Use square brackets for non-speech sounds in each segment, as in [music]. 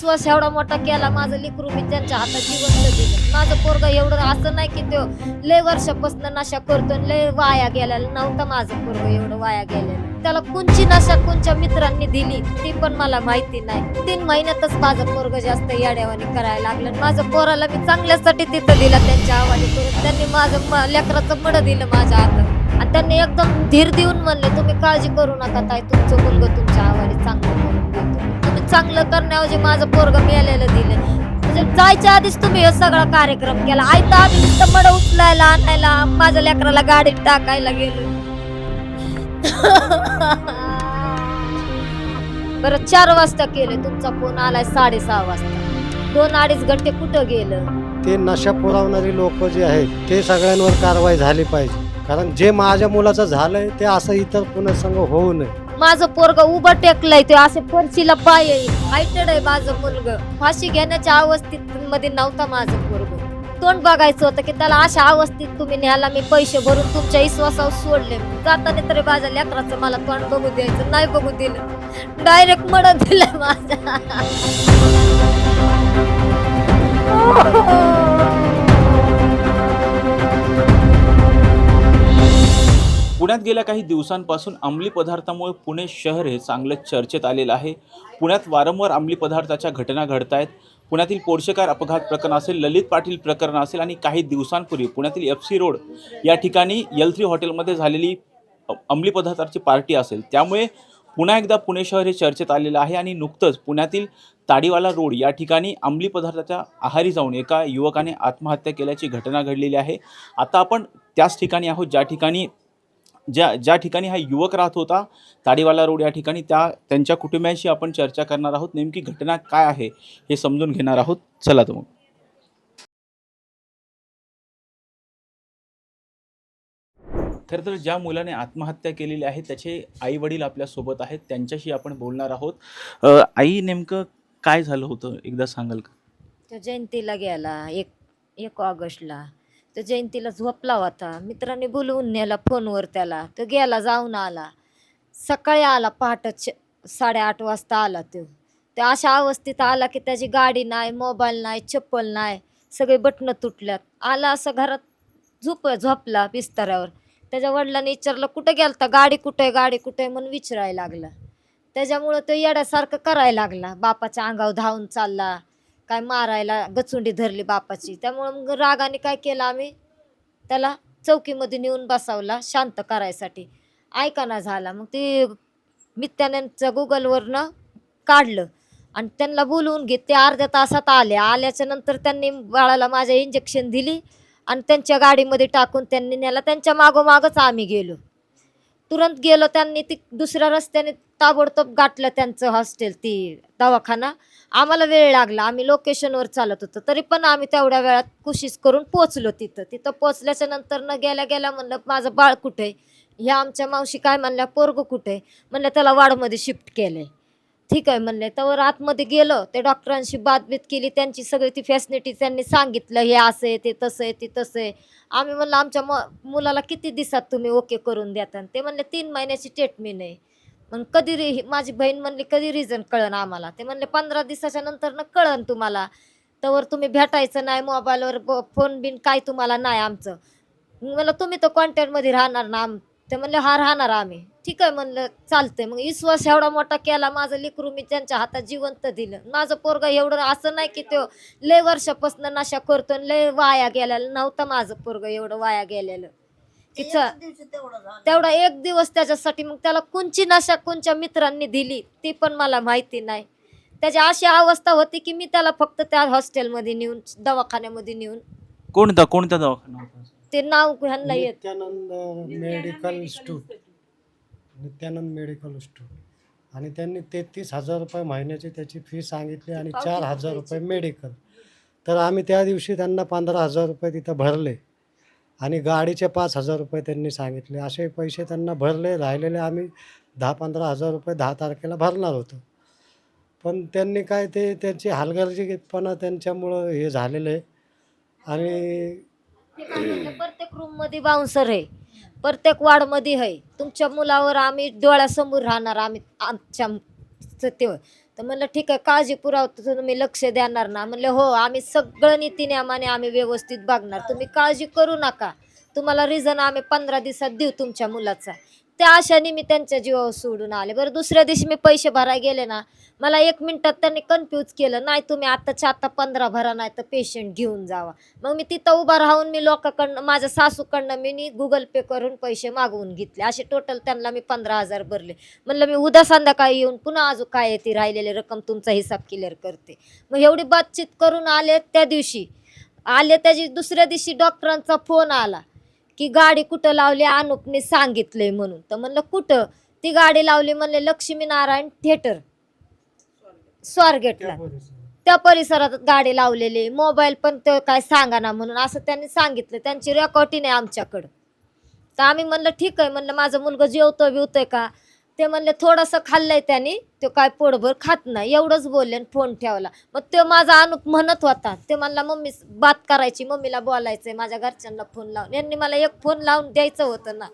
विश्वास एवढा मोठा केला माझं लेकरू मी त्यांच्या हातात जिवंत दिलं. माझं पोरग एवढं असं नाही की तो लय वर्षापासून नशा करतो लय वाया गेलेला नव्हतं माझं पोरग एवढं वाया गेलेलं. त्याला कोणची नशा कोणच्या मित्रांनी दिली ती पण मला माहिती नाही. तीन महिन्यातच माझं पोरग जास्त याड्यावाने करायला लागलं आणि माझं पोराला मी चांगल्यासाठी तिथं दिलं त्यांच्या हवाली करून. त्यांनी माझं म- लेकराचं मड दिलं माझ्या हातात. आणि त्यांनी एकदम धीर देऊन म्हणले तुम्ही काळजी करू नका ताई तुमचं मुलगा तुमच्या हवाली चांगलं करून देतो. चांगलं करण्याऐवजी माझं पोरग मिळालेलं दिलं. म्हणजे जायच्या आधीच तुम्ही हे सगळा कार्यक्रम केला. आयता आम्ही नुसतं मड उचलायला आणायला माझ्या लेकराला गाडीत टाकायला गेलो. [laughs] बरं चार वाजता केलं. तुमचा फोन आलाय साडेसहा वाजता. दोन अडीच घंटे कुठं गेलं? ते नशा पुरवणारी लोक जे आहेत ते सगळ्यांवर कारवाई झाली पाहिजे. कारण जे माझ्या मुलाचं झालंय ते असं इतर पुनर्संग होऊ नये. माझं पोरग उभं टेकलंय ते असे फरशीला पाय हायटेड आहे माझं मुलग. फाशी घेण्याच्या अवस्थेत मध्ये नव्हता माझं पोरग. तोंड बघायचं होतं की त्याला अशा अवस्थेत तुम्ही न्यायला मी पैसे भरून तुमच्या विश्वासावर सोडले. जाताना तरी माझ्या लेकराचं मला तोंड बघू द्यायचं नाही बघू दिलं. डायरेक्ट मड दिलं माझ्या पुण्यात गेल्या काही दिवसांपासून अंमली पदार्थामुळे पुणे शहर हे चांगलं चर्चेत आलेलं आहे. पुण्यात वारंवार अंमली पदार्थाच्या घटना घडत आहेत. पुण्यातील पोर्शेकार अपघात प्रकरण असेल ललित पाटील प्रकरण असेल आणि काही दिवसांपूर्वी पुण्यातील एफ सी रोड या ठिकाणी यल थ्री हॉटेलमध्ये झालेली अंमली पदार्थाची पार्टी असेल. त्यामुळे पुन्हा एकदा पुणे शहर हे चर्चेत आलेलं आहे आणि नुकतंच पुण्यातील ताडीवाला रोड या ठिकाणी अंमली पदार्थाच्या आहारी जाऊन एका युवकाने आत्महत्या केल्याची घटना घडलेली आहे. आता आपण त्याच ठिकाणी आहोत ज्या ठिकाणी ज्या ज्या ठिकाणी हा युवक राहत होता ताडीवाला रोड या ठिकाणी त्या त्यांच्या कुटुंबियांशी आपण चर्चा करणार आहोत. नेमकी घटना काय आहे हे समजून घेणार आहोत. चला तर मग. खरं तर ज्या मुलाने आत्महत्या केलेली आहे त्याचे आई वडील आपल्यासोबत आहेत. त्यांच्याशी आपण बोलणार आहोत. अ, आई नेमकं काय झालं होतं? एकदा सांगाल का? तो जयंतीला गेला एक एक ऑगस्टला. तो जयंतीला झोपला होता. मित्राने बोलवून नेला फोनवर त्याला. तो गेला जाऊन आला. सकाळी आला पहाटच साडेआठ वाजता आला तो. त्या अशा अवस्थेत आला की त्याची गाडी नाही मोबाईल नाही चप्पल नाही सगळे बटणं तुटल्यात. आला असं घरात झोप झोपला बिस्ताऱ्यावर. त्याच्या वडिलांनी विचारलं कुठं गेलता? गाडी कुठे आहे? गाडी कुठे आहे? म्हणून विचारायला लागला. त्याच्यामुळं तो येड्यासारखं करायला लागला. बापाच्या अंगावर धावून चालला. काय मारायला गचुंडी धरली बापाची. त्यामुळं मग रागाने काय केलं आम्ही? त्याला चौकीमध्ये नेऊन बसावला शांत करायसाठी. ऐकाना झाला. मग ते मी त्यांचं गुगलवरनं काढलं. आणि त्यांना बोलवून घेत ते अर्ध्या तासात आले. आल्याच्यानंतर त्यांनी बाळाला माझ्या इंजेक्शन दिली आणि त्यांच्या गाडीमध्ये टाकून त्यांनी नेला. त्यांच्या मागोमागच आम्ही गेलो. तुरंत गेलो त्यांनी ती दुसऱ्या रस्त्याने ताबडतोब गाठलं त्यांचं हॉस्टेल ती दवाखाना. आम्हाला वेळ लागला आम्ही लोकेशनवर चालत होतो. तरी पण आम्ही तेवढ्या वेळात कोशिश करून पोचलो तिथं. तिथं पोचल्याच्या नंतर न गेल्या गेल्या म्हणलं माझं बाळ कुठे आहे? ह्या आमच्या मावशी काय म्हणल्या पोरग कुठे आहे? म्हणलं त्याला वाडमध्ये शिफ्ट केलंय. ठीक आहे म्हणले. तर आतमध्ये गेलो ते डॉक्टरांशी बातबीत केली त्यांची सगळी ती फॅसिलिटी त्यांनी सांगितलं हे असं आहे ते तसं आहे ते तसं आहे. आम्ही म्हणलं आमच्या म मुलाला किती दिवसात तुम्ही ओके करून द्याता ते म्हणले तीन महिन्याची ट्रीटमेंट आहे. मग कधी रि माझी बहीण म्हणली कधी रिझन कळन आम्हाला? ते म्हणले पंधरा दिवसाच्या नंतर न कळन तुम्हाला. तवर तुम्ही भेटायचं नाही मोबाईलवर फोन बिन काय तुम्हाला नाही आमचं. म्हणलं तुम्ही तर कॉन्टॅक्टमध्ये राहणार ना आम ते म्हणले हा राहणार आम्ही. ठीक आहे म्हणलं चालतंय. मग विश्वास एवढा मोठा केला माझं लेकरू मी त्यांच्या हातात जिवंत दिलं. माझं पोरग एवढं असं नाही की तो लय वर्षापासून नशा करतो आणि लय वाया गेलेला नव्हतं माझं पोरग एवढं वाया गेलेलं. तिचं तेवढा एक दिवस त्याच्यासाठी मग त्याला कोणची नशा कोणच्या मित्रांनी दिली ती पण मला माहिती नाही. त्याची अशी अवस्था होती की मी त्याला फक्त त्या हॉस्टेलमध्ये नेऊन दवाखान्यामध्ये नेऊन कोणता कोणता दवाखाना ते नाव ह्यांना येत. Nityanand medical store Nityanand medical store आणि त्यांनी तेहतीस हजार रुपये महिन्याची त्याची फी सांगितली आणि चार हजार रुपये मेडिकल. तर आम्ही त्या दिवशी त्यांना पंधरा हजार रुपये तिथं भरले. आणि गाडीचे पाच हजार रुपये त्यांनी सांगितले. असे पैसे त्यांना भरले राहिलेले आम्ही दहा पंधरा हजार रुपये दहा तारखेला भरणार होतो. पण त्यांनी काय ते त्यांची हलगर्जीपणा त्यांच्यामुळं हे झालेलं आहे. आणि प्रत्येक रूममध्ये बाउन्सर आहे प्रत्येक वार्डमध्ये आहे. तुमच्या मुलावर आम्ही डोळ्यासमोर राहणार आम्ही आमच्या ते तर म्हणलं ठीक आहे काळजी पुरावतो तुम्ही लक्ष देणार ना. म्हणले हो आम्ही सगळं नीतीनियमाने आम्ही व्यवस्थित बघणार. तुम्ही काळजी करू नका. तुम्हाला रिझन आम्ही पंधरा दिवसात देऊ तुमच्या मुलाचा. त्या आशाने मी त्यांच्या जीवावर सोडून आले. बरं दुसऱ्या दिवशी मी पैसे भरायला गेले ना मला एक मिनिटात त्यांनी कन्फ्यूज केलं. नाही तुम्ही आत्ताच्या आत्ता पंधरा भरा नाही तर पेशंट घेऊन जावा. मग मी तिथं उभा राहून मी लोकांकडनं माझ्या सासूकडनं मी गुगल पे करून पैसे मागवून घेतले. असे टोटल त्यांना मी पंधरा हजार भरले. म्हणलं मी उद्या संध्याकाळी येऊन पुन्हा अजून काय ती राहिलेली रक्कम तुमचा हिसाब क्लिअर करते. मग एवढी बातचीत करून आले त्या दिवशी. आले त्याची दुसऱ्या दिवशी डॉक्टरांचा फोन आला. की गाडी कुठं लावली अनुपने सांगितलंय म्हणून. तर म्हणलं कुठं? ती गाडी लावली म्हणले लक्ष्मीनारायण थिएटर स्वारगेटला. त्या परिसरात. गाडी लावलेली. मोबाईल पण ते काय सांगा ना म्हणून असं त्यांनी सांगितलं. त्यांची रेकॉर्डिंग आहे आमच्याकडं. तर आम्ही म्हणलं ठीक आहे. म्हणलं माझं मुलगा जेवतोय बिवतोय का? ते म्हणले थोडंसं खाल्लंय त्यांनी तो काय पोटभर खात नाही. एवढंच बोलले आणि फोन ठेवला. मग तो माझा अनुप म्हणत होता. ते म्हणला मम्मी बात करायची मम्मीला बोलायचंय माझ्या घरच्यांना फोन लावून. यांनी मला एक फोन लावून द्यायचं होतं ना.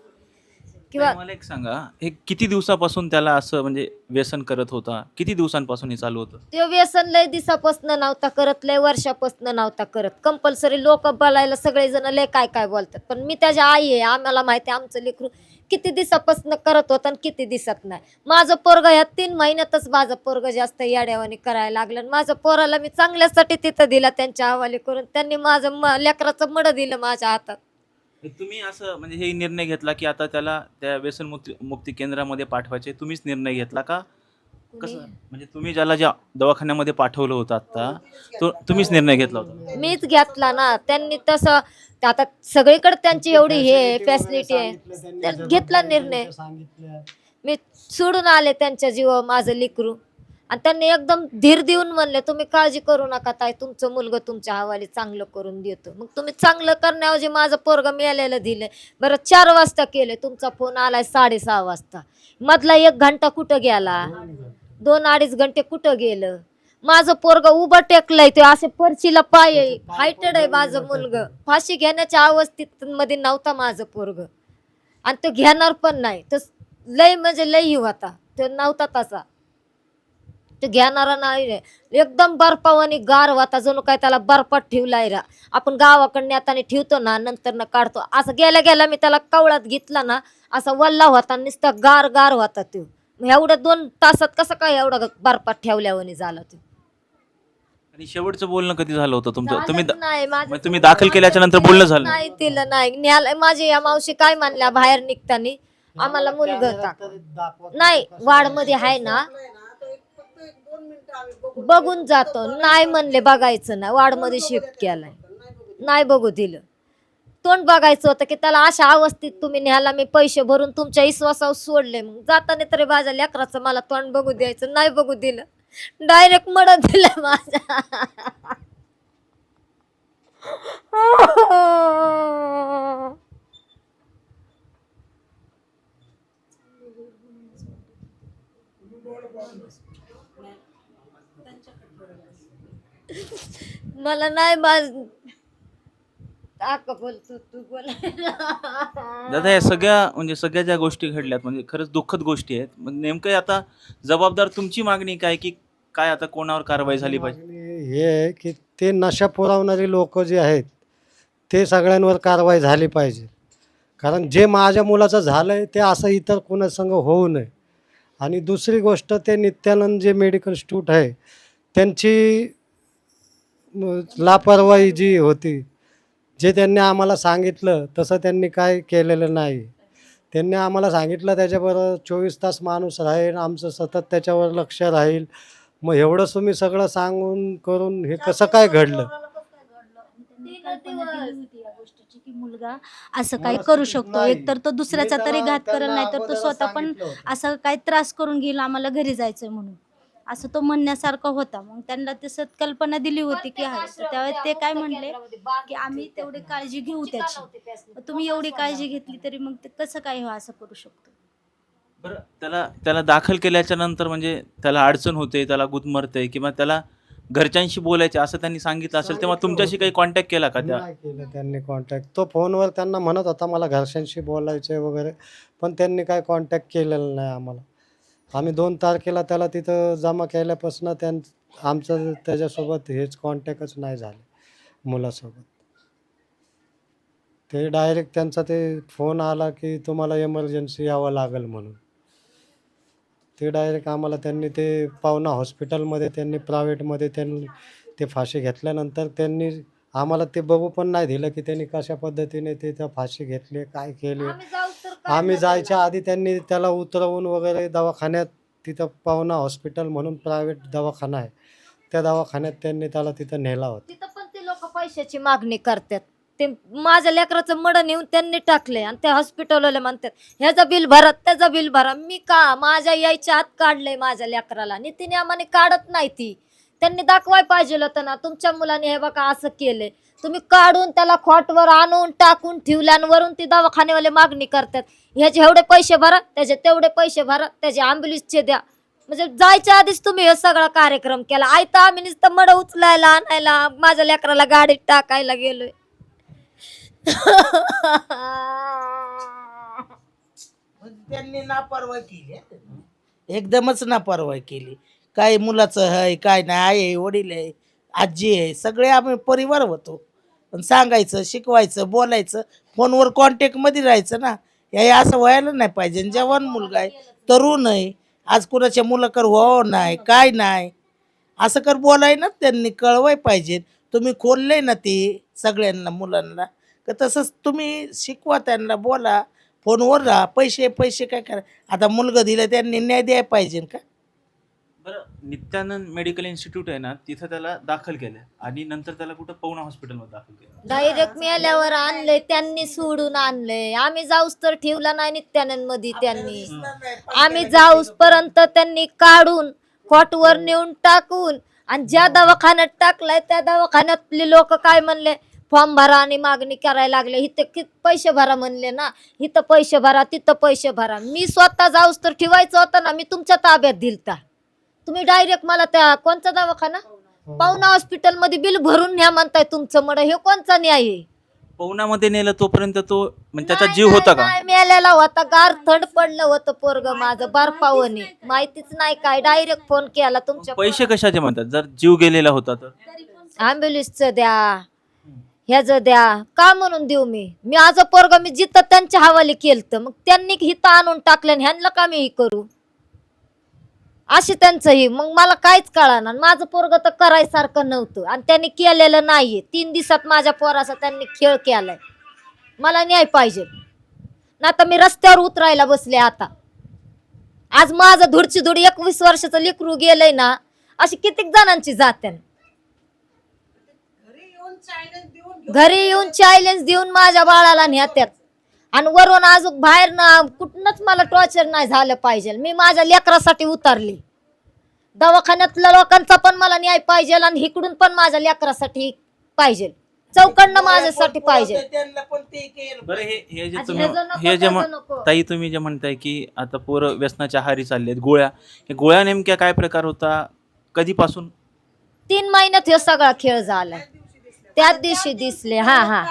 किंवा मला एक सांगा हे किती दिवसापासून त्याला असं म्हणजे व्यसन करत होता? किती दिवसांपासून हे चालू होतं? ते व्यसन लय दिवसापासनं नव्हता करत लय वर्षापासनं नव्हता करत. कंपल्सरी लोक बोलायला सगळेजण लय काय काय बोलतात. पण मी त्याच्या आई आहे आम्हाला माहिती आहे आमचं लेकरू किती दिवसापासनं करत होतं आणि किती दिवसात नाही. माझं पोरग ह्या तीन महिन्यातच माझं पोरग जास्त याड्यावानी करायला लागलं आणि माझं पोराला मी चांगल्यासाठी तिथं दिला त्यांच्या हवाले करून. त्यांनी माझं म लेकराचं मड दिलं माझ्या हातात. हे तुम्ही असं म्हणजे हे निर्णय घेतला की आता त्याला त्या व्यसन मुक्ती मुक्ती केंद्रामध्ये पाठवायचे तुम्हीच निर्णय घेतला का? कसं? म्हणजे तुम्ही ज्याला ज्या दवाखान्यामध्ये पाठवलं होतं आता तो तुम्हीच निर्णय घेतला होता. मीच घेतला ना. त्यांनी तसं आता सगळीकडे त्यांची एवढी हे फॅसिलिटी आहे. तर घेतला निर्णय. मी सोडून आले त्यांच्या जीव माझं लिकरू. आणि त्यांनी एकदम धीर देऊन म्हणले तुम्ही काळजी करू नका ताई तुमचं मुलगा तुमच्या हवाली चांगलं करून देतो. मग तुम्ही चांगलं करण्याऐवजी माझं पोरग मिळालेलं दिलंय बरं चार वाजता केले. तुमचा फोन आलाय साडेसहा वाजता. मधला एक घंटा कुठं गेला? दोन अडीच घंटे कुठं गेलं? माझं पोरग उभं टेकलंय ते असे परचीला पाय हायटेड आहे माझं मुलग. फाशी घेण्याच्या अवस्थेत मध्ये नव्हता माझं पोरग. आणि तो घेणार पण नाही. तो लय म्हणजे लय ही होता. तो नव्हता तसा. तो घेणारा नाही. एकदम बर्फावानी गार होता. जणू काय त्याला बर्फात ठेवलाय रा. आपण गावाकडे येताना ठेवतो ना नंतर न काढतो. असं गेल्या गेल्या मी त्याला कवळात घेतला ना असा वल्ला होता नुसता गार गार होता तो. एवढ्या दोन तासात कसं काय एवढा बर्फात ठेवल्यावानी झाला तो. आणि शेवटचं बोलणं कधी झालं होतं तुमचं? तुम्ही झालंच नाही माझं मग तुम्ही दाखल केल्याच्यानंतर बोलणं झालं? नाही तिला नाही. न्याला माझी या मावशी काय म्हणल्या बाहेर निघताना? आम्हाला मुलगा नाही वाडमध्ये आहे ना? बघून जातो. नाही म्हणले बघायचं नाही. वाडमध्ये शिफ्ट केलाय. नाही बघू दिलं. तोंड बघायचं होतं की त्याला अशा अवस्थेत तुम्ही न्यायला मी पैसे भरून तुमच्या विश्वासावर सोडले. मग जाताना तरी माझ्या लेकराचं मला तोंड बघू द्यायचं नाही बघू दिलं. डायरेक्ट मड दिलं माझा. मला नाही माझ काका बोलतो तू बोल. दादा या सगळ्या म्हणजे सगळ्या ज्या गोष्टी घडल्यात म्हणजे खरंच दुःखद गोष्टी आहेत. मग नेमकं आता जबाबदार तुमची मागणी काय की काय आता कोणावर कारवाई झाली पाहिजे? मागणी हे आहे की ते नशा पुरवणारे लोक जे आहेत ते सगळ्यांवर कारवाई झाली पाहिजे. कारण जे माझ्या मुलाचं झालं आहे ते असं इतर कोणासंग होऊ नये. आणि दुसरी गोष्ट ते नित्यानंद जे मेडिकल स्टूट आहे त्यांची म, लापरवाही जी होती जे त्यांनी आम्हाला सांगितलं तसं त्यांनी काय केलेलं नाही. त्यांनी आम्हाला सांगितलं त्याच्याबरोबर चोवीस तास माणूस राहील आमचं सतत त्याच्यावर लक्ष राहील. मग एवढं तुम्ही सगळं सांगून करून हे कसं काय घडलं? त्यांनी कल्पना दिली होती या गोष्टीची की मुलगा असं काही करू शकतो. एकतर तो दुसऱ्याचा तरी घात करेल नाही तर तो स्वतः पण असं काही त्रास करून घेईल आम्हाला घरी जायचंय म्हणून. असं तो म्हणण्यासारखा होता. मग त्यांना तसं कल्पना दिली होती की आहे तर त्यावेळेस ते काय म्हणले की आम्ही तेवढी काळजी घेऊ त्याची. तुम्ही एवढी काळजी घेतली तरी मग ते कसं काय हो असं करू शकतो? बरं त्याला त्याला दाखल केल्याच्यानंतर म्हणजे त्याला अडचण होते त्याला गुदमरते किंवा त्याला घरच्यांशी बोलायचे असं त्यांनी सांगितलं असेल तेव्हा तुमच्याशी काही कॉन्टॅक्ट केला का त्या? नाही केलं त्यांनी कॉन्टॅक्ट तो फोनवर त्यांना म्हणत होता मला घरच्यांशी बोलायचं वगैरे. पण त्यांनी काय कॉन्टॅक्ट केलेलं नाही आम्हाला. आम्ही दोन तारखेला त्याला तिथं जमा केल्यापासून त्यां आमचं त्याच्यासोबत हेच कॉन्टॅक्टच नाही झाले मुलासोबत. ते डायरेक्ट त्यांचा ते फोन आला की तुम्हाला एमर्जन्सी यावं लागेल म्हणून. ते डायरेक्ट आम्हाला त्यांनी ते पावना हॉस्पिटलमध्ये त्यांनी प्रायव्हेटमध्ये त्यांनी ते फाशी घेतल्यानंतर त्यांनी आम्हाला ते बघू पण नाही दिलं की त्यांनी कशा पद्धतीने ते त्या फाशी घेतली काय केली. आम्ही जायच्या आधी त्यांनी त्याला उतरवून वगैरे दवाखान्यात तिथं पावना हॉस्पिटल म्हणून प्रायव्हेट दवाखाना आहे. त्या दवाखान्यात त्यांनी त्याला तिथं नेला होता. तिथं पण ते लोक पैशाची मागणी करतात. ते माझ्या लेकराचं मड नेऊन त्यांनी टाकले आणि त्या हॉस्पिटलवाले म्हणतात ह्याचं बिल भरा त्याचं बिल भरा. मी का माझ्या यायच्या आत काढलंय माझ्या लेकराला. नीतीने आम्हाला काढत नाही ती. त्यांनी दाखवाय पाहिजे होतं ना. तुमच्या मुलाने हे बघा असं केलंय. तुम्ही काढून त्याला खॉटवर आणून टाकून ठेवल्यावरून ती दवाखानेवाले मागणी करतात. ह्याचे एवढे पैसे भरा त्याचे तेवढे पैसे भरा त्याचे ॲम्ब्युलन्सचे द्या. म्हणजे जायच्या आधीच तुम्ही हे सगळा कार्यक्रम केला. आयता आम्ही नुसतं मड उचलायला आणायला माझ्या लेकराला गाडीत टाकायला गेलोय. [laughs] म्हणजे त्यांनी नापरवाई केली एकदमच नापरवाई केली. काय मुलाचं आहे काय नाही आई आहे वडील आहे आजी आहे सगळे आम्ही परिवार होतो. पण सांगायचं शिकवायचं बोलायचं फोनवर कॉन्टॅक्टमध्ये राहायचं ना हे असं व्हायला नाही पाहिजे. जवान मुलगा आहे तरुण आहे आज कुणाच्या मुलाकर हो नाही काय नाही असं कर बोलाय ना त्यांनी कळवाय पाहिजे. तुम्ही खोलले ना ते सगळ्यांना मुलांना तर तसंच तुम्ही शिकवा त्यांना बोला फोनवर राहा पैसे पैसे काय करा. आता मुलगा दिलं त्यांनी न्याय द्यायला पाहिजे का? बरं नित्यानंद मेडिकल इन्स्टिट्यूट आहे ना तिथं त्याला दाखल केलं आणि नंतर त्याला कुठं पवना हॉस्पिटलमध्ये दाखल केलं डायरेक्ट मेल्यावर आणलंय त्यांनी सोडून आणलंय. आम्ही जाऊस तर ठेवला नाही नित्यानंदमध्ये त्यांनी. आम्ही जाऊस पर्यंत त्यांनी काढून खोटवर नेऊन टाकून आणि ज्या दवाखान्यात टाकलाय त्या दवाखान्यातले लोक काय म्हणले? फॉर्म भरा आणि मागणी करायला लागले. इथं कित पैसे भरा म्हणले ना? इथं पैसे भरा तिथं पैसे भरा. मी स्वतः जाऊस तर ठेवायचं होतं ना मी तुमच्या ताब्यात दिलता. तुम्ही डायरेक्ट मला त्या कोणचा दवाखाना? पाहुणा हॉस्पिटलमध्ये बिल भरून न्या म्हणताय तुमचं मड. हे कोणचा न्याय आहे? पवनामध्ये नेलं तोपर्यंत तो म्हणजे त्याचा जीव होता का? मेलेला होता. गार थंड पडलं होतं पोरग माझं बर्फावणी माहितीच नाही काय. डायरेक्ट फोन केला तुमच्या पैसे कशाचे म्हणतात? जर जीव गेलेला होता तर? अँब्युलन्सचं द्या. ह्याचं द्या. का म्हणून देऊ मी? मी आज पोरग मी जिथं त्यांच्या हवाली केलतं मग त्यांनी हिथं आणून टाकलं आणि ह्यांना का मी हे करू? असे त्यांचं ही मग मला काहीच कळणार माझं पोरग तर करायसारखं नव्हतं. आणि त्यांनी केलेलं नाहीये. तीन दिवसात माझ्या पोराचा त्यांनी खेळ केलाय. मला न्याय पाहिजे. ना तर मी रस्त्यावर उतरायला बसले आता. आज माझं धुडची धुड एकवीस वर्षाचं लेकरू गेलंय ना अशी कितीक जणांची जाते घरी येऊन चॅलेंज देऊन माझ्या बाळाला न्यात्यात आणि वरून अजून बाहेर ना कुठनच मला टॉर्चर नाही झालं पाहिजे. मी माझ्या लेकरासाठी उतरली. दवाखान्यातल्या लोकांचा पण मला न्याय पाहिजे आणि इकडून पण माझ्या लेकरासाठी पाहिजे. चौकडनं माझ्यासाठी पाहिजे. त्यांना पण ते केलं बरं हे हे जे आज तुम्ही ह्याचं नको, हे जे त्याचं म्हण- नको. ताई तुम्ही जे म्हणताय की आता पोरं व्यसनाच्या आहारी चाललेत गोळ्या. हे गोळ्या नेमक्या काय प्रकार होता कधीपासून? तीन महिन्यात हे सगळा खेळ झालाय त्याच दिवशी दिसले. हा हा.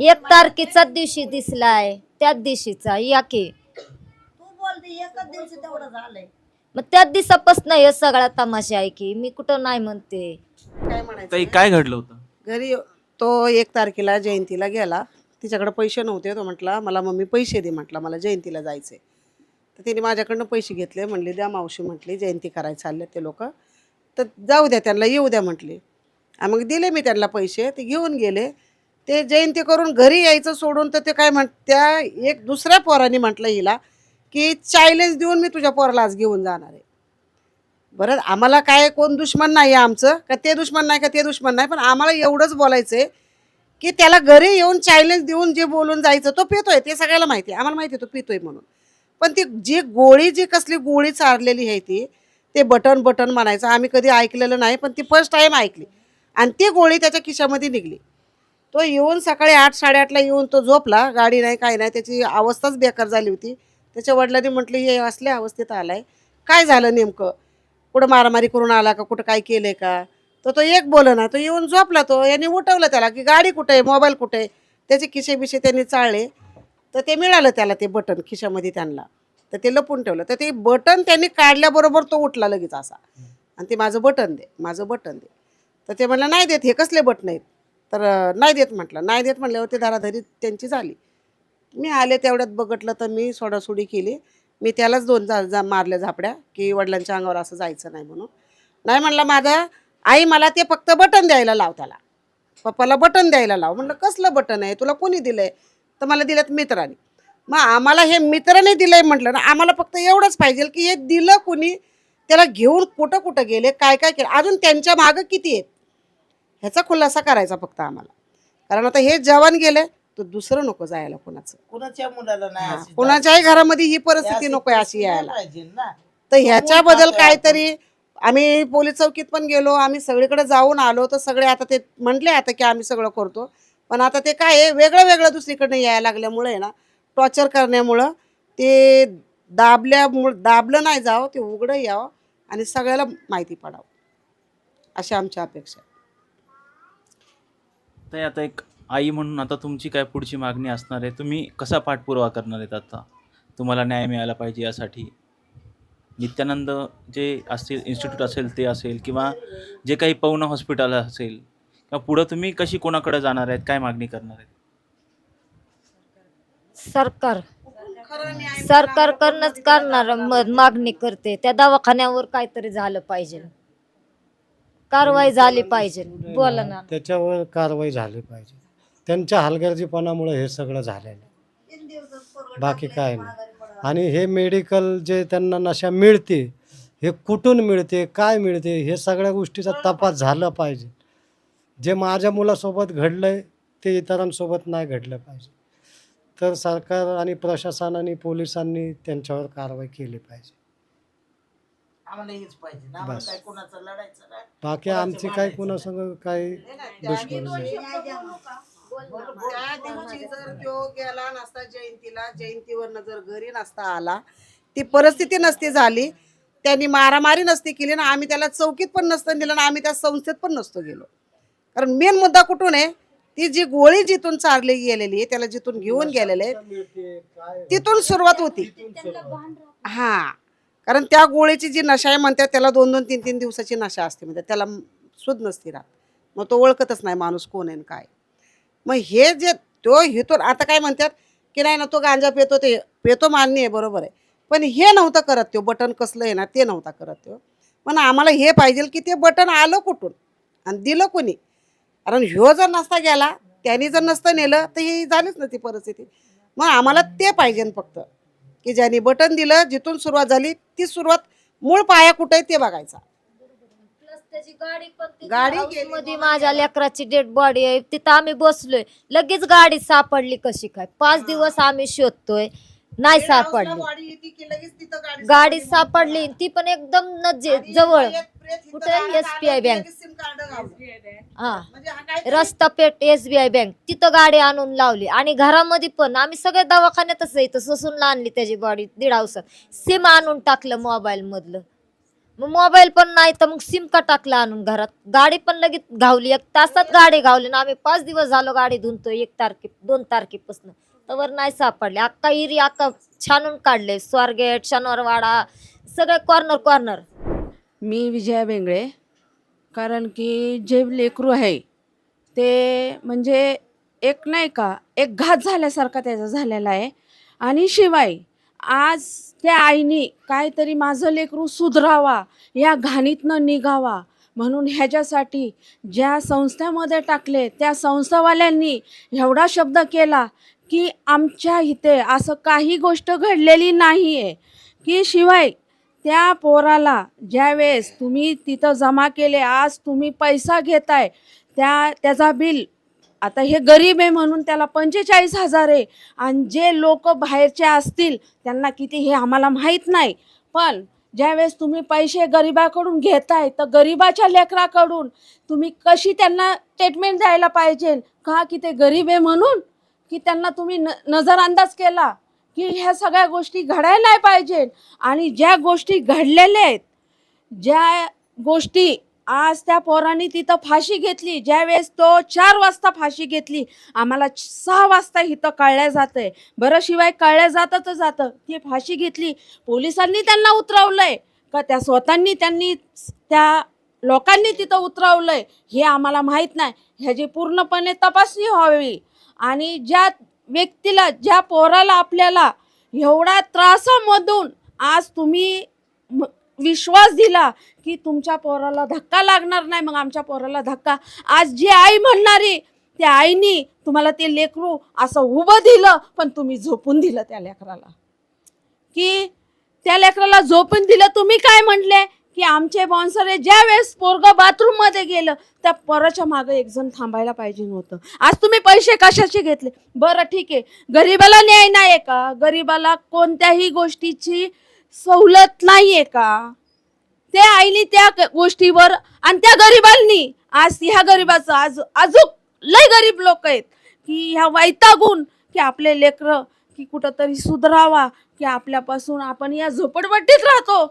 एक तारखेचाच दिवशी दिसलाय. त्याच दिवशीचा. या की. मग त्याच दिवसापासून हे सगळा तमाशा आहे की मी कुठं नाही म्हणते. काय म्हणायचं? ताई काय घडलं होतं? घरी तो एक तारखेला जयंतीला गेला. तिच्याकडे पैसे नव्हते. तो म्हटला मला मम्मी पैसे दे म्हटला मला जयंतीला जायचे तर तिने माझ्याकडनं पैसे घेतले. म्हणले द्या मावशी म्हटली जयंती करायला चालले ते लोक. तर जाऊ द्या त्यांना येऊ द्या म्हटली. मग दिले मी त्यांना पैसे ते घेऊन गेले. ते जयंती करून घरी यायचं सोडून तर ते काय म्हण त्या एक दुसऱ्या पोराने म्हटलं हिला की चॅलेंज देऊन मी तुझ्या पोराला आज घेऊन जाणार आहे. बरं आम्हाला काय कोण दुश्मन नाही आहे आमचं का ते दुश्मन नाही का ते दुश्मन नाही पण आम्हाला एवढंच बोलायचं आहे की त्याला घरी येऊन चॅलेंज देऊन जे बोलून जायचं तो पितोय ते सगळ्याला माहिती आहे आम्हाला माहिती आहे तो पितोय म्हणून. पण ती जी गोळी जी कसली गोळी चारलेली आहे ती ते बटन बटन म्हणायचं आम्ही कधी ऐकलेलं नाही पण ती फर्स्ट टाईम ऐकली. आणि ती गोळी त्याच्या खिशामध्ये निघली. तो येऊन सकाळी आठ साडेआठला येऊन तो झोपला. गाडी नाही काय नाही. त्याची अवस्थाच बेकार झाली होती. त्याच्या वडिलांनी म्हटलं हे असल्या अवस्थेत आलाय. काय झालं नेमकं? कुठं मारामारी करून आला का? कुठं काय केलंय का? तर तो एक बोल ना तो येऊन झोपला तो. यांनी उठवलं त्याला की गाडी कुठे आहे? मोबाईल कुठे आहे? त्याचे खिशे बिशे त्यांनी चाळले. तर ते मिळालं त्याला ते बटन खिशामध्ये त्यांना. तर ते लपून ठेवलं. तर ते बटन त्यांनी काढल्याबरोबर तो उठला लगेच असा. आणि ते माझं बटन दे माझं बटन दे. तर ते म्हणलं नाही देत हे कसले बटन आहेत? तर नाही देत म्हटलं. नाही देत म्हटल्यावर ते धाराधरी त्यांची झाली मी आले तेवढ्यात बघटलं तर मी सोडासोडी केली. मी त्यालाच दोन जा जा मारल्या झापड्या की वडिलांच्या अंगावर असं जायचं नाही म्हणून. नाही म्हणलं माझा आई मला ते फक्त बटन द्यायला लाव त्याला. पप्पाला बटन द्यायला लाव. म्हणलं कसलं बटन आहे? तुला कोणी आहे तर मला दिलं मित्राने. मग आम्हाला हे मित्राने दिलं आहे म्हटलं ना आम्हाला फक्त एवढंच पाहिजे की हे दिलं कुणी? त्याला घेऊन कुठं कुठं गेले? काय काय केलं? अजून त्यांच्या मागं किती आहेत? ह्याचा खुलासा करायचा फक्त आम्हाला. कारण आता हे जवान गेले तर दुसरं नको जायला कोणाचं. कुणाच्या मुलाला नाही अशी कोणाच्याही घरामध्ये ही. परिस्थिती नको आहे अशी यायला. पाहिजे ना. तर ह्याच्याबद्दल काहीतरी आम्ही पोलीस चौकीत पण गेलो आम्ही सगळीकडे जाऊन आलो तर सगळे आता ते म्हटले आता की आम्ही सगळं करतो. पण आता ते काय आहे वेगळं वेगळं दुसरीकडनं यायला लागल्यामुळे आहे ना टॉर्चर करण्यामुळं ते दाबल्यामुळं दाबलं नाही जावं ते उघडं यावं आणि सगळ्याला माहिती पडावं. अशी आमची अपेक्षा आहे. तर आता एक आई म्हणून आता तुमची काय पुढची मागणी असणार आहे? तुम्ही कसा पाठपुरावा करणार आहेत आता? तुम्हाला न्याय मिळाला पाहिजे यासाठी. नित्यानंद जे असतील इन्स्टिट्यूट असेल ते असेल किंवा जे काही पवना हॉस्पिटल असेल किंवा पुढं तुम्ही कशी कोणाकडे जाणार आहेत? काय मागणी करणार आहेत? सरकार. सरकारकडनंच करणार म- मागणी करते. त्या दवाखान्यावर काहीतरी झालं पाहिजे. कारवाई झाली पाहिजे. बोला ना. त्याच्यावर कारवाई झाली पाहिजे. त्यांच्या हलगर्जीपणामुळे हे सगळं झालेलं आहे. बाकी काय नाही. आणि हे मेडिकल जे त्यांना नशा मिळते हे कुठून मिळते काय मिळते हे सगळ्या गोष्टीचा तपास झाला पाहिजे. जे माझ्या मुलासोबत घडलंय ते इतरांसोबत नाही घडलं पाहिजे. तर सरकार आणि प्रशासन आणि पोलिसांनी त्यांच्यावर कारवाई केली पाहिजे. आम्हाला हेच पाहिजे ना आम्हाला बस. काय कोणाचं लढायचं नाही बाकी आमची काय कुणासंग काही दुश्मनी नाही. त्या दिवशी जर तो गेला नसता जयंतीला जयंतीवरनं जर घरी नसता आला ती परिस्थिती नसती झाली त्यांनी मारामारी नसती केली ना आम्ही त्याला चौकीत पण नसतं दिलं ना आम्ही त्या संस्थेत पण नसतो गेलो. कारण मेन मुद्दा कुठून आहे? ती जी गोळी जिथून चारली गेलेली आहे त्याला जिथून घेऊन गेलेले तिथून सुरुवात होती. हा. कारण त्या गोळीची जी नशा आहे म्हणतात त्याला दोन दोन तीन तीन दिवसाची नशा असते. म्हणजे त्याला सुद नसते राहत. मग तो ओळखतच नाही माणूस कोण आहे काय. मग हे जे तो हेतो आता काय म्हणतात की नाही ना तो गांजा पेतो ते पेतो मान्य आहे बरोबर आहे. पण हे नव्हतं करत तो बटन कसलं आहे ना ते नव्हता करत तो. पण आम्हाला हे पाहिजे की ते बटन आलं कुठून? आणि दिलं कोणी? कारण ह्यो जर नसता गेला त्यांनी जर नसतं नेलं तर हे झालीच ना ती परिस्थिती. मग आम्हाला ते पाहिजे फक्त. की ज्यांनी बटन दिलं जिथून सुरुवात झाली ती सुरुवात मूळ पाया कुठे आहे ते बघायचा. गाडी गाडी गेली मध्ये माझ्या लेकराची डेड बॉडी आहे. तिथं आम्ही बसलोय. लगेच गाडी सापडली कशी काय? पाच दिवस आम्ही शोधतोय. नाही सापडली. गाडी सापडली ती पण एकदम नजे जवळ. कुठे SBI बँक. हा. Rasta Peth S B I bank तिथं गाडी आणून लावली. आणि घरामध्ये पण. आम्ही सगळे दवाखान्यातच आहे. इथं ससून आणली त्याची बॉडी दीड औषध सिम आणून टाकलं मोबाईल मधलं. मग मोबाईल पण नाही तर मग सिम का टाकलं आणून घरात? गाडी पण लगेच घावली. एक तासात गाडी घावली ना आम्ही पाच दिवस झालो गाडी धुनतोय एक तारखे दोन तारखेपासून. तवर नाही सापडले. अक्का इरी अक्का छानून काढले स्वारगेट शनिवारवाडा सगळे कॉर्नर कॉर्नर मी विजया बेंगळे कारण की जे लेकरू आहे ते म्हणजे एक नाही का एक घात झाल्यासारखा त्याचा झालेला आहे. आणि शिवाय आज त्या आईने काहीतरी माझं लेकरू सुधरावा या घाणीतनं निघावा म्हणून ह्याच्यासाठी ज्या संस्थेमध्ये टाकले त्या संस्थावाल्यांनी एवढा शब्द केला की आमच्या इथे असं काही गोष्ट घडलेली नाही आहे की शिवाय त्या पोराला ज्यावेळेस तुम्ही तिथं जमा केले आज तुम्ही पैसा घेताय त्या त्याचा बिल. आता हे गरीब आहे म्हणून त्याला पंचेचाळीस हजार आहे. आणि जे लोक बाहेरचे असतील त्यांना किती हे आम्हाला माहीत नाही. पण ज्यावेळेस तुम्ही पैसे गरिबाकडून घेताय तर गरिबाच्या लेकराकडून तुम्ही कशी त्यांना स्टेटमेंट द्यायला पाहिजे? का की ते गरीब आहे म्हणून? की त्यांना तुम्ही न नजरअंदाज केला? की ह्या सगळ्या गोष्टी घडायला नाही पाहिजे आणि ज्या गोष्टी घडलेल्या आहेत ज्या गोष्टी आज त्या पोरांनी तिथं फाशी घेतली ज्यावेळेस तो चार वाजता फाशी घेतली आम्हाला सहा वाजता इथं कळल्या जातंय. बरं शिवाय कळल्या जातच जातं. ती फाशी घेतली पोलिसांनी त्यांना उतरवलंय. का त्या स्वतःनी त्यांनी त्या लोकांनी तिथं उतरवलंय हे आम्हाला माहीत नाही. ह्याची पूर्णपणे तपासणी व्हावी. आणि ज्या व्यक्तीला ज्या पोराला आपल्याला एवढा त्रासामधून आज तुम्ही विश्वास दिला की तुमच्या पोराला धक्का लागणार नाही मग आमच्या पोराला धक्का. आज जी आई म्हणणारी त्या आईनी तुम्हाला ते लेकरू असं उभं दिलं पण तुम्ही झोपून दिलं त्या लेकराला. की त्या लेकराला झोपून दिलं तुम्ही काय म्हटले की आमचे बॉन्सरे ज्या वेळेस पोरग बाथरूममध्ये गेलं त्या पोराच्या मागे एक जण थांबायला पाहिजे नव्हतं. आज तुम्ही पैसे कशाचे घेतले? बरं ठीक आहे. गरीबाला न्याय नाही का? गरीबाला कोणत्याही गोष्टीची सवलत नाहीये का? त्या आईने त्या गोष्टीवर आणि त्या गरिबांनी आज ह्या गरिबाचं आज अजून लय गरीब लोक आहेत की ह्या वैतागून की आपले लेकरं की कुठंतरी सुधरावा की आपल्यापासून आपण या झोपडपट्टीत राहतो.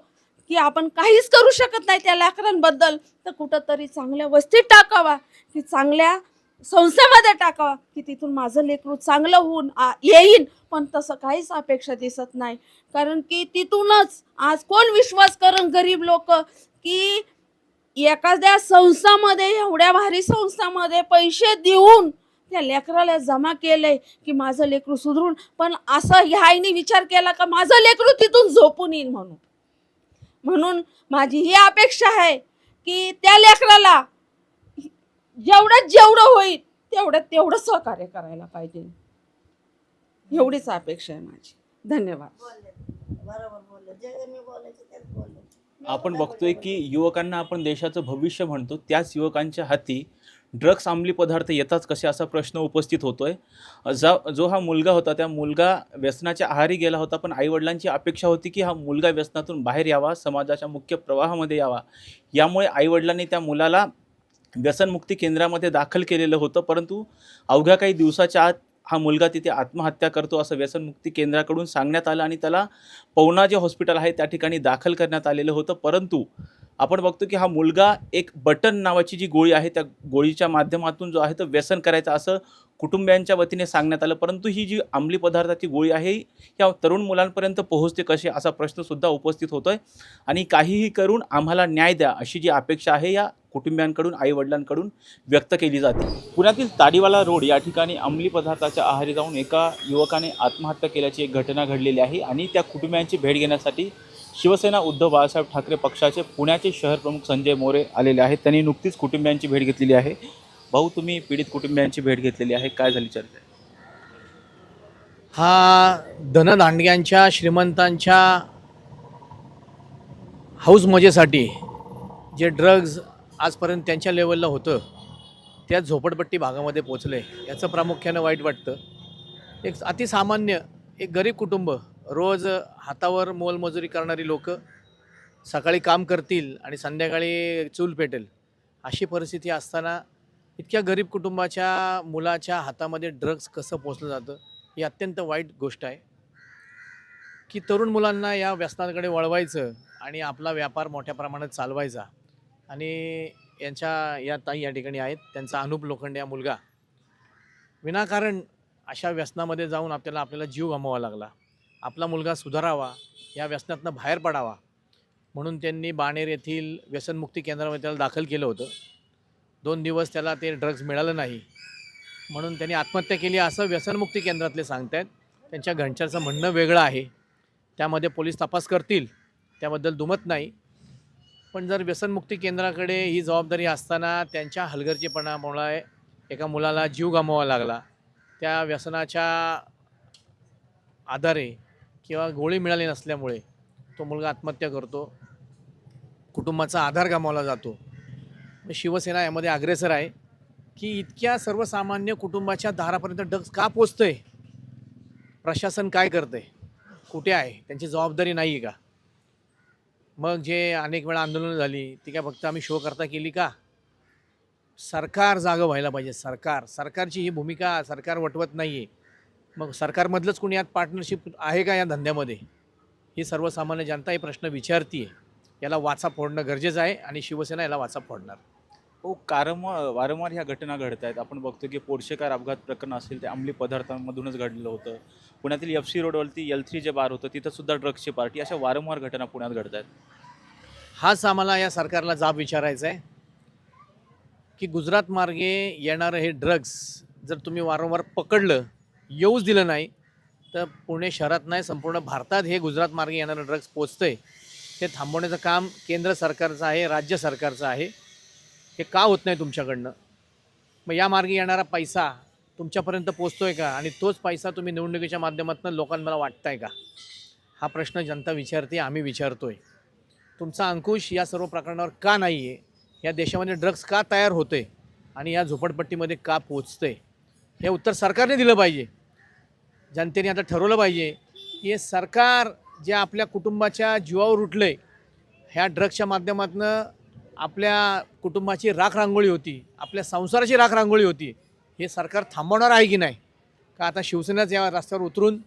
की आपण काहीच करू शकत नाही त्या लेकरांबद्दल तर कुठंतरी चांगल्या वस्तीत टाकावा की चांगल्या संस्थेमध्ये टाकावा की तिथून माझं लेकरू चांगलं होऊन येईन. पण तसं काहीच अपेक्षा दिसत नाही. कारण की तिथूनच आज कोण विश्वास करण गरीब लोक की एखाद्या संस्थामध्ये एवढ्या भारी संस्थामध्ये पैसे देऊन त्या लेकराला जमा केलंय की माझं लेकरू सुधरून. पण असं ह्या आईने विचार केला का माझं लेकरू तिथून झोपून येईल म्हणून. म्हणून माझी ही अपेक्षा आहे की त्या लेकराला जेवढ्यात जेवढं होईल तेवढ्यात तेवढं सहकार्य करायला पाहिजे. एवढीच अपेक्षा आहे माझी. धन्यवाद. आपण बघतोय की युवकांना आपण देशाचं भविष्य म्हणतो त्याच युवकांच्या हाती ड्रग्स अंमली पदार्थ येताच कसे असा प्रश्न उपस्थित होतो आहे जा जो हा मुलगा होता त्या मुलगा व्यसनाच्या आहारी गेला होता पण आईवडिलांची अपेक्षा होती की हा मुलगा व्यसनातून बाहेर यावा समाजाच्या मुख्य प्रवाहामध्ये यावा. यामुळे आईवडिलांनी त्या मुलाला व्यसनमुक्ती केंद्रामध्ये दाखल केलेलं होतं परंतु अवघ्या काही दिवसाच्या आत हा मुलगा तिथे आत्महत्या करतो असं व्यसनमुक्ती केंद्राकडून सांगण्यात आलं आणि त्याला पवना जे हॉस्पिटल आहे त्या ठिकाणी दाखल करण्यात आलेलं होतं परंतु आपण बघतो की हा मुलगा एक बटन नावाची जी गोळी आहे त्या गोळीच्या माध्यमातून जो आहे तो व्यसन करायचं असं कुटुंबियांच्या वतीने सांगण्यात आलं. परंतु ही जी अंमली पदार्थाची गोळी आहे ही या तरुण मुलांपर्यंत पोहोचते कशी असा प्रश्नसुद्धा उपस्थित होतोय. आणि काहीही करून आम्हाला न्याय द्या अशी जी अपेक्षा आहे या कुटुंबियांकडून आईवडिलांकडून व्यक्त केली जाते. पुण्यातील ताडीवाला रोड या ठिकाणी अंमली पदार्थाच्या आहारी जाऊन एका युवकाने आत्महत्या केल्याची एक घटना घडलेली आहे आणि त्या कुटुंबियांची भेट घेण्यासाठी शिवसेना उद्धव बाळासाहेब ठाकरे पक्षाचे पुण्याचे शहर प्रमुख संजय मोरे आलेले आहेत. त्यांनी नुकतीच कुटुंबियांची भेट घेतलेली आहे. भाऊ तुम्ही पीडित कुटुंबियांची भेट घेतलेली आहे. काय झाली चर्चा? हा धनदांडग्यांच्या श्रीमंतांच्या हाऊस मजेसाठी जे ड्रग्ज आजपर्यंत त्यांच्या लेवलला होतं त्या झोपडपट्टी भागामध्ये पोचले. याचं प्रामुख्यानं वाईट वाटतं. एक अतिसामान्य एक गरीब कुटुंब रोज हातावर मोलमजुरी करणारी लोक सकाळी काम करतील आणि संध्याकाळी चूल पेटेल. अशी परिस्थिती असताना इतक्या गरीब कुटुंबाच्या मुलाच्या हातामध्ये ड्रग्ज कसं पोचलं जातं ही अत्यंत वाईट गोष्ट आहे. की तरुण मुलांना या व्यसनाकडे वळवायचं आणि आपला व्यापार मोठ्या प्रमाणात चालवायचा. आणि यांच्या या ताई या ठिकाणी आहेत त्यांचा अनुप लोखंडे हा मुलगा. विनाकारण अशा व्यसनामध्ये जाऊन आपल्याला आपल्याला जीव गमवावा लागला. आपला मुलगा सुधारावा या व्यसनातनं बाहेर पडावा म्हणून त्यांनी बाणेर येथील व्यसनमुक्ती केंद्रामध्ये त्याला दाखल केलं होतं. दोन दिवस त्याला ते ड्रग्ज मिळालं नाही म्हणून त्यांनी आत्महत्या केली असं व्यसनमुक्ती केंद्रातले सांगत आहेत त्यांच्या घंटरचं म्हणणं वेगळं आहे. त्यामध्ये पोलीस तपास करतील त्याबद्दल दुमत नाही. पण जर व्यसनमुक्ती केंद्राकडे ही जबाबदारी असताना त्यांच्या हलगर्जीपणामुळे एका मुलाला जीव गमवावा लागला त्या व्यसनाच्या आधारे किंवा गोळी मिळाली नसल्यामुळे तो मुलगा आत्महत्या करतो कुटुंबाचा आधार गमावला जातो. शिवसेना यामध्ये अग्रेसर आहे की इतक्या सर्वसामान्य कुटुंबाच्या दारापर्यंत डग का पोचतंय? प्रशासन काय करतंय? कुठे आहे? त्यांची जबाबदारी नाही आहे का? मग जे अनेक वेळा आंदोलनं झाली ती काय फक्त आम्ही शो करता केली का? सरकार जागं व्हायला पाहिजे सरकार. सरकारची ही भूमिका सरकार वटवत नाही आहे मग सरकारमधलंच कोणी यात पार्टनरशिप आहे का या धंद्यामध्ये? ही सर्वसामान्य जनता हे प्रश्न विचारते याला वाचा फोडणं गरजेचं आहे आणि शिवसेना याला वाचा फोडणार. हो कारंवार वारंवार ह्या घटना घडत आहेत. आपण बघतो की पोर्शेकार अपघात प्रकरण असेल ते अंमली पदार्थांमधूनच घडलं होतं. पुण्यातील एफ सी रोडवरती एल थ्री जे बार होतं. तिथं सुद्धा ड्रग्सची पार्टी अशा वारंवार घटना पुण्यात घडत आहेत. हाच आम्हाला या सरकारला जाब विचारायचा आहे की गुजरात मार्गे येणारं हे ड्रग्स जर तुम्ही वारंवार पकडलं येऊच दिलं नाही. तर पुणे शहरात नाही संपूर्ण भारतात हे गुजरात मार्गे येणारं ड्रग्स पोचतं आहे ते थांबवण्याचं काम केंद्र सरकारचं आहे राज्य सरकारचं आहे. हे का होत नाही तुमच्याकडनं? मग या मार्गे येणारा पैसा तुमच्यापर्यंत पोचतो आहे का? आणि तोच पैसा तुम्ही निवडणुकीच्या माध्यमातून लोकांना वाटताय का? हा प्रश्न जनता विचारते आम्ही विचारतो आहे तुमचा अंकुश या सर्व प्रकरणावर का नाही आहे या देशामध्ये ड्रग्स का तयार होते आणि या झोपडपट्टीमध्ये का पोचते हे उत्तर सरकारने दिलं पाहिजे. जनतेने आता ठरवलं पाहिजे की हे सरकार जे आपल्या कुटुंबाच्या जीवावर उठलं आहे ह्या ड्रग्सच्या माध्यमातून आपल्या कुटुंबाची राख रांगोळी होती आपल्या संसाराची राख रांगोळी होती हे सरकार थांबवणार आहे की नाही? का आता शिवसेनाच या रस्त्यावर उतरून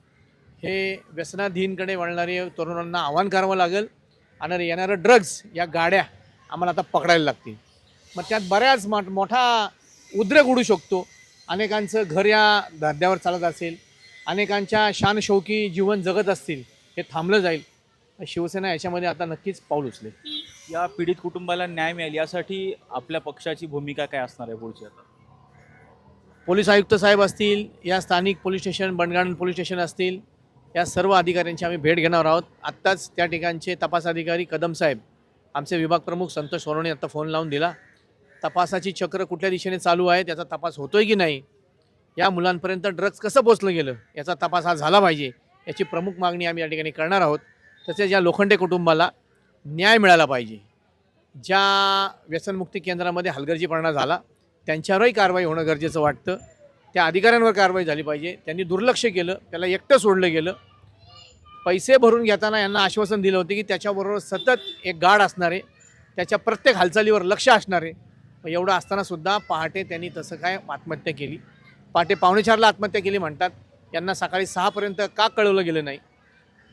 हे व्यसनाधीनकडे वळणारे तरुणांना आव्हान करावं लागेल आणि येणारं ड्रग्ज या गाड्या आम्हाला आता पकडायला लागतील. मग त्यात बऱ्याच मोठा उद्रेक उडू शकतो. अनेकांचं घर या धंद्यावर चालत असेल. अनेकांच्या शानशौकी जीवन जगत असतील हे थांबलं जाईल. शिवसेना याच्यामध्ये आता नक्कीच पाऊल उचलेल. या पीडित कुटुंबाला न्याय मिळेल यासाठी आपल्या पक्षाची भूमिका काय असणार आहे पुढची आता? पोलीस आयुक्त साहेब असतील या स्थानिक पोलीस स्टेशन बंडगाण पोलीस स्टेशन असतील या सर्व अधिकाऱ्यांची आम्ही भेट घेणार आहोत. आत्ताच त्या ठिकाणचे तपास अधिकारी कदम साहेब आमचे विभाग प्रमुख संतोष सोनवणे आता फोन लावून दिला. तपासाची चक्र कुठल्या दिशेने चालू आहे त्याचा तपास होतोय की नाही या मुलांपर्यंत ड्रग्ज कसं पोचलं गेलं याचा तपास हा झाला पाहिजे याची प्रमुख मागणी आम्ही या ठिकाणी करणार आहोत. तसेच या लोखंडे कुटुंबाला न्याय मिळाला पाहिजे. ज्या व्यसनमुक्ती केंद्रामध्ये हलगर्जीपणा झाला त्यांच्यावरही कारवाई होणं गरजेचं वाटतं. त्या अधिकाऱ्यांवर कारवाई झाली पाहिजे. त्यांनी दुर्लक्ष केलं त्याला एकटं सोडलं गेलं. पैसे भरून घेताना यांना आश्वासन दिलं होतं की त्याच्याबरोबर सतत एक गाड असणारे त्याच्या प्रत्येक हालचालीवर लक्ष असणारे एवढं असतानासुद्धा पहाटे त्यांनी तसं काय आत्महत्या केली. पहाटे पावणे चारला आत्महत्या केली म्हणतात. यांना सकाळी सहापर्यंत का कळवलं गेलं नाही?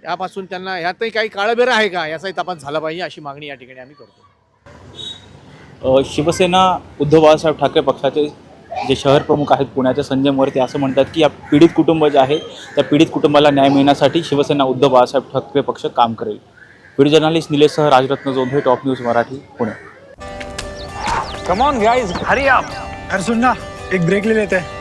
यापासून त्यांना ह्यातही काही काळबेरं आहे का? याचाही तपास झाला पाहिजे अशी मागणी या ठिकाणी आम्ही करतो. शिवसेना उद्धव बाळासाहेब ठाकरे पक्षाचे जे शहर प्रमुख आहेत पुण्याचे संजय मोरे ते असं म्हणतात की या पीडित कुटुंब जे आहे त्या पीडित कुटुंबाला न्याय मिळण्यासाठी शिवसेना उद्धव बाळासाहेब ठाकरे पक्ष काम करेल. Video journalist निलेशसह Rajratna Jondhe top news Marathi Pune. Come on guys Hari आप अरे सुन ना एक ब्रेक ले लेते. हैं